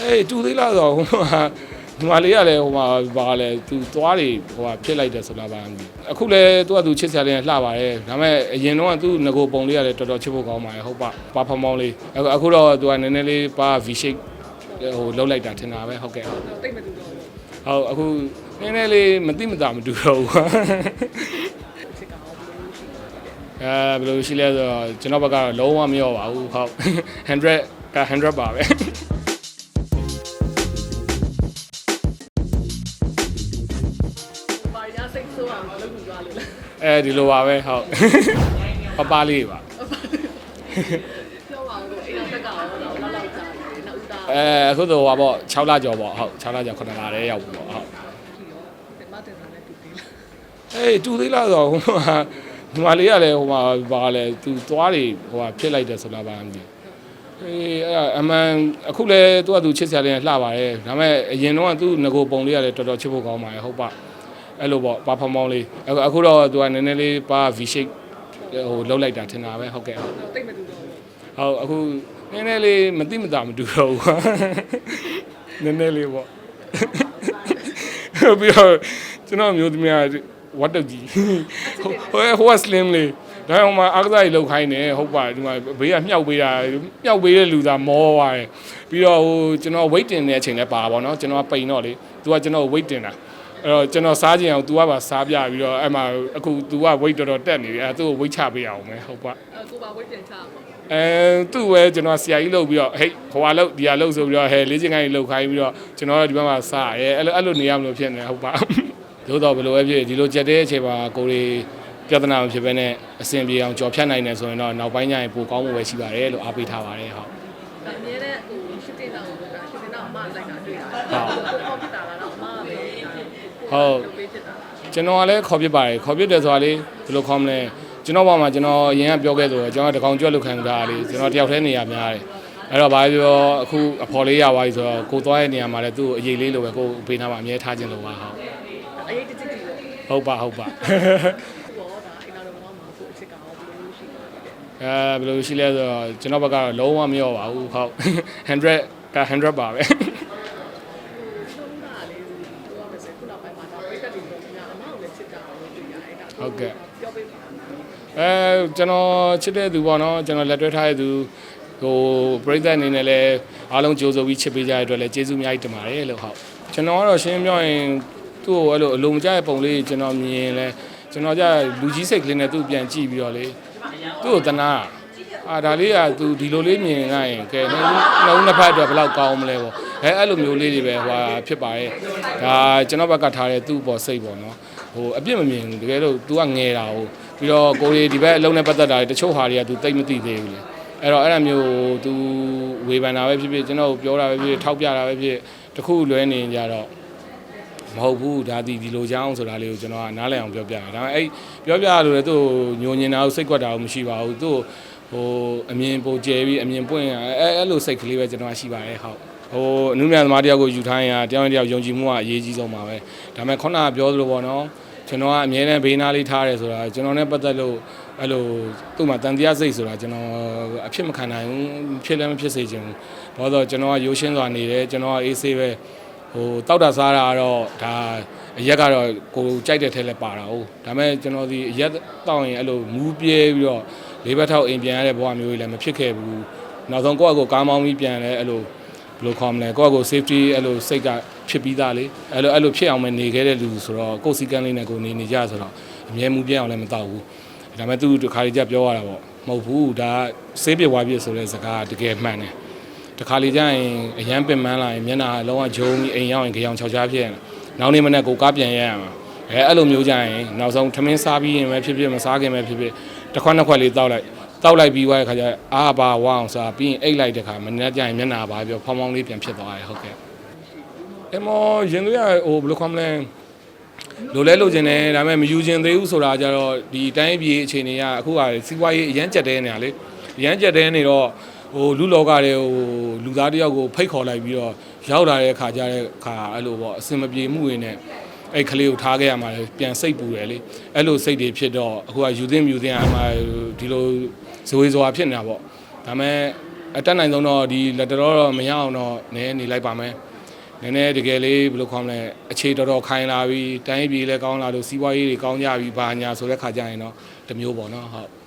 အေးတူသေးလားဆိုတော့ဟိုမှာဒီမလေးကလည်းဟိုမှာဘာလဲသူသွားတွေဟိုဟာဖြစ်လိုက်တယ်ဆိုလားပါမသိဘူးအခုလည်းသူကသူချစ်စရာလေးလှပါတယ်ဒါပေမဲ့အရင်တော့ကသူငကိုပုံလေးကလည်းတော်တော်ချစ်ဖို့ကောင်းပါတယ်ဟုတ်ပါပါဖမောင်းလေးအခုအခုတော့သူကနည်းနည်းလေးပါ V shape ဟိုလောက်လိုက်တာထင်တာပဲဟုတ်ကဲ့ဟုတ်တိတ်မတူတော့ဘူးဟုတ်အခုနည်းနည်းလေးမသိမသာမတူတော့ဘူးချစ်ကောင်ဘယ်လိုရှိလဲအဲဘယ်လိုရှိလဲဆိုတော့ကျွန်တော်ဘက်ကတော့လုံးဝမရောပါဘူးဟုတ်100က100ပါပဲ အောင်လုပ်ပြီးသွားလို့လားအဲဒီလိုပါပဲဟုတ်ပပလေးပါပြောပါဦးအိမ်အောင်တက်ကတော့တော့လောက်လောက်ကြာတယ်နောက်ဦးသားအဲအခုဆိုဟာပေါ့6လကျော်ပေါ့ဟုတ်6လကျော်9လတည်းရောက်ပြီပေါ့ဟုတ်ဒီမတင်တယ်တူတယ်အေးတူသေးလားဆိုတော့ဟိုမှာဒီမလေးကလည်းဟိုမှာဘာလဲသူသွားတွေဟိုဟာဖြစ်လိုက်တယ်ဆိုလားပါမသိဘူးအေးအဲ့ဒါအမှန်အခုလည်းသူကသူချစ်စရာလေးလှပါတယ်ဒါပေမဲ့အရင်တော့ကသူငကိုပုံလေးကလည်းတော်တော်ချစ်ဖို့ကောင်းပါတယ်ဟုတ်ပါ အဲ့လိုပေါ့ပါဖမောင်းလေးအခုအခုတော့သူကနည်းနည်းလေးပါ V shape ဟိုလောက်လိုက်တာထင်တာပဲဟုတ်ကဲ့ဟုတ်တိတ်မတူတော့ဘူးဟုတ်အခုနည်းနည်းလေးမသိမသာမတူတော့ဘူးနည်းနည်းလေးပေါ့ပြီးတော့ကျွန်တော်မျိုးသမီးကဝတ်တက်ကြီးဟိုဟိုက slim လေးဒါအောင်မှာအားကစားကြီးလောက်ခိုင်းတယ်ဟုတ်ပါဒီမှာဘေးကမြှောက်ပေးတာမြှောက်ပေးတဲ့လူသာမောသွားတယ်ပြီးတော့ဟိုကျွန်တော် weight တင်တဲ့အချိန်လည်းပါပါတော့ကျွန်တော်ကပိန်တော့လေ तू ကကျွန်တော် weight တင်တာ အဲ့တော့ကျွန်တော်စားခြင်းအောင် तू ကပါစားပြပြီးတော့အဲ့မှာအခု तू က weight တော်တော်တက်နေပြီအဲ့သူ့ကို weight ချပေးအောင်မယ်ဟုတ်ပါအဲကိုပါဝိတ်ပြန်ချပါအဲသူ့ပဲကျွန်တော်ဆရာကြီးလုပ်ပြီးတော့ဟေးဟိုဟာလုပ်ဒီဟာလုပ်ဆိုပြီးတော့ဟဲလေးချင်းကိုင်းလုပ်ခိုင်းပြီးတော့ကျွန်တော်ဒီဘက်မှာစားရဲအဲ့လိုအဲ့လိုနေရမလို့ဖြစ်နေဟုတ်ပါသို့တော့ဘယ်လိုပဲဖြစ်ဒီလိုကြက်တဲ့အချိန်မှာကိုရီပြဿနာမဖြစ်ဘဲနဲ့အဆင်ပြေအောင်ကြော်ဖြတ်နိုင်တယ်ဆိုရင်တော့နောက်ပိုင်းကျရင်ပိုကောင်းမှုပဲရှိပါတယ်လို့အားပေးထားပါတယ်ဟုတ်အမြဲတမ်းဟိုရှစ်တင်တော့ဟိုကရှစ်တင်တော့အမလိုက်တာတွေ့တာဟုတ်ကိုပေါ့ဖြစ်တာလားတော့အမပဲ ဟုတ်ပေးဖြစ်တာကျွန်တော်ကလည်းခေါ်ပြစ်ပါတယ်ခေါ်ပြစ်တယ်ဆိုတာလေဘယ်လိုခေါ်မလဲကျွန်တော်ဘာမှကျွန်တော်အရင်ကပြောခဲ့ဆိုတော့ကျွန်တော်တကောင်ကြွက်လို့ခံတာလေကျွန်တော်တယောက်တည်းနေရများတယ်အဲ့တော့ဘာပြောအခုအဖော်လေးရသွားပြီဆိုတော့ကိုသွားတဲ့နေရာမှာလည်းသူ့ကိုအရေးလေးလိုပဲကိုပေးထားမှာအမြဲထားခြင်းလိုပါဟုတ်အရေးတကြီးကြီးပေါ့ဟုတ်ပါဟုတ်ပါဘောဒါအိမ်တော်တော်မှာကိုအချစ်ကောင်ဘယ်လိုရှိလဲအဲဘယ်လိုရှိလဲဆိုတော့ကျွန်တော်ဘက်ကတော့လုံးဝမရောပါဘူးဟုတ်100က100ပါပဲ ဆုံးတာလေးပြောမယ်ဆိုခုနောက်ပိုင်းမှာဒါပိတ်သက်တွေတော့ များအမကိုလည်းချစ်ကြအောင်လို့တွေ့ရတယ်ဒါဟုတ်ကဲ့ပြောပေးပါအဲကျွန်တော်ချစ်တဲ့သူပေါ့နော်ကျွန်တော်လက်တွဲထားတဲ့သူဟိုပရိသတ်အနေနဲ့လည်းအားလုံးကြိုးစိုးပြီးချစ်ပေးကြတဲ့အတွက်လည်းကျေးဇူးအများကြီးတင်ပါတယ်လို့ဟုတ်ကျွန်တော်ကတော့ရှင်းပြောရင်သူ့ကိုအဲ့လိုအလုံးမကျတဲ့ပုံလေးကျွန်တော်မြင်ရင်လဲကျွန်တော်ကြလူကြီးစိတ်ကလေးနဲ့သူ့ပြန်ကြည့်ပြီးတော့လေသူ့ကိုတနာအာဒါလေးကသူဒီလိုလေးမြင်လိုက်ရင်ကဲနှလုံးနှစ်ဖက်အတွက်ဘယ်လောက်ကောင်းမလဲပေါ့အဲအဲ့လိုမျိုးလေးတွေပဲဟိုဖြစ်ပါရဲ့ဒါကျွန်တော်ဘက်ကထားတဲ့သူ့ပေါ်စိတ်ပေါ့နော် ဟိုအပြစ်မမြင်ဘူးတကယ်လို့ तू ကငယ်တာဟုတ် ပြီးတော့ကိုရီဒီဘက်အလုံးနဲ့ပတ်သက်တာတွေတချို့ဟာတွေက तू သိမသိသေးဘူးလေအဲ့တော့အဲ့ဒါမျိုး तू ဝေဖန်တာပဲဖြစ်ဖြစ်ကျွန်တော်ကိုပြောတာပဲဖြစ်ဖြစ်ထောက်ပြတာပဲဖြစ်တခုလွဲနေကြတော့မဟုတ်ဘူးဒါဒီဒီလိုကြောင်းဆိုတာလေးကိုကျွန်တော်ကနားလည်အောင်ပြောပြတာဒါပေမဲ့အဲ့ပြောပြလို့လည်းသူ့ညိုညင်တာကိုစိတ်ကွက်တာကိုမရှိပါဘူးသူ့ဟိုအမြင်ပိုကျဲပြီးအမြင်ပွင့်အဲအဲ့လိုစိတ်ကလေးပဲကျွန်တော်ကရှိပါတယ်ဟုတ်ဟိုအနုမြသမားတယောက်ကိုယူထားရင်တယောက်နဲ့တယောက်ယုံကြည်မှုကအရေးကြီးဆုံးပါပဲဒါပေမဲ့ခုနကပြောသလိုပေါ့နော် ကျွန်တော်ကအမြဲတမ်းဘေးနားလေးထားရဲဆိုတာကျွန်တော်နဲ့ပတ်သက်လို့အဲ့လိုသူ့မှာတန်တရားစိတ်ဆိုတာကျွန်တော်အဖြစ်မခံနိုင်ဘူးဖြစ်လည်းမဖြစ်စေချင်ဘူးဘာလို့လဲကျွန်တော်ကရိုးရှင်းစွာနေတယ်ကျွန်တော်ကအေးဆေးပဲဟိုတောက်တာစားတာကတော့ဒါအရက်ကတော့ကိုကြိုက်တဲ့ထဲလဲပါတာဟုတ်ဒါပေမဲ့ကျွန်တော်ဒီအရက်တောက်ရင်အဲ့လိုမူးပြဲပြီးတော့လေးဘက်ထောက်အိမ်ပြန်ရတဲ့ဘဝမျိုးကြီးလည်းမဖြစ်ခဲ့ဘူးနောက်ဆုံးကိုယ့်အကိုကားမောင်းပြီးပြန်လဲအဲ့လိုဘယ်လိုခေါ်မလဲကိုယ့်အကို safety အဲ့လိုစိတ်က ဖြစ်ပြီးသားလေအဲ့လိုအဲ့လိုဖြစ်အောင်မနေခဲ့တဲ့လူဆိုတော့ကိုယ်စီကန်းလေးနဲ့ကိုယ်နေနေကြဆိုတော့အမြဲမူပြင်းအောင်လည်းမတော့ဘူးဒါပေမဲ့သူတခါလေးကြပြောရတာပေါ့မဟုတ်ဘူးဒါဆေးပြဝါပြဆိုတဲ့စကားတကယ်မှန်တယ်တခါလေးကျရင်အရန်ပင်ပန်းလာရင်မျက်နှာလုံးဝဂျုံပြီးအိမ်ရောက်ရင်ကြောင်ချောက်ချားဖြစ်ရင်နောက်နေ့မနေ့ကိုကားပြန်ရရမှာအဲအဲ့လိုမျိုးကြရင်နောက်ဆုံးထမင်းစားပြီးရင်ပဲဖြစ်ဖြစ်မစားခင်ပဲဖြစ်ဖြစ်တစ်ခွက်နှစ်ခွက်လေးတောက်လိုက်တောက်လိုက်ပြီးသွားတဲ့ခါကျရင်အာဘာဝအောင်စားပြီးရင်အိတ်လိုက်တဲ့ခါမနေ့ကျရင်မျက်နှာပါပြောဖောင်းဖောင်းလေးပြန်ဖြစ်သွားတယ်ဟုတ်ကဲ့ အမောရင်သွေးရဟိုဘယ်လိုခေါ်မလဲလိုလဲလိုချင်တယ်ဒါပေမဲ့မယူချင်သေးဘူးဆိုတာကြတော့ဒီတိုင်းပြည်အခြေအနေကအခုကစီးပွားရေးအရန်ကြက်တဲနေတာလေအရန်ကြက်တဲနေတော့ဟိုလူလောကတွေဟိုလူသားတယောက်ကိုဖိတ်ခေါ်လိုက်ပြီးတော့ရောက်လာတဲ့ခါကျတဲ့ခါအဲ့လိုပေါ့အစင်မပြေမှုတွေနဲ့အဲ့ကလေးကိုထားခဲ့ရမှာလေပြန်စိတ်ပူတယ်လေအဲ့လိုစိတ်တွေဖြစ်တော့အခုကယူသင်းမြူသင်းအမှဒီလိုဇဝေဇဝါဖြစ်နေတာပေါ့ဒါပေမဲ့အတက်နိုင်ဆုံးတော့ဒီလက်တော်တော့မရအောင်တော့နည်းနေလိုက်ပါမယ် နည်းနည်းတကယ်လေးဘယ်လိုခေါမလဲအခြေတော်တော်ခိုင်လာပြီးတိုင်းပြည်လည်းကောင်းလာလို့စီးပွားရေးတွေကောင်းကြပြီဘာညာဆိုတဲ့ခါကျရင်တော့တစ်မျိုးပေါ့နော်ဟုတ်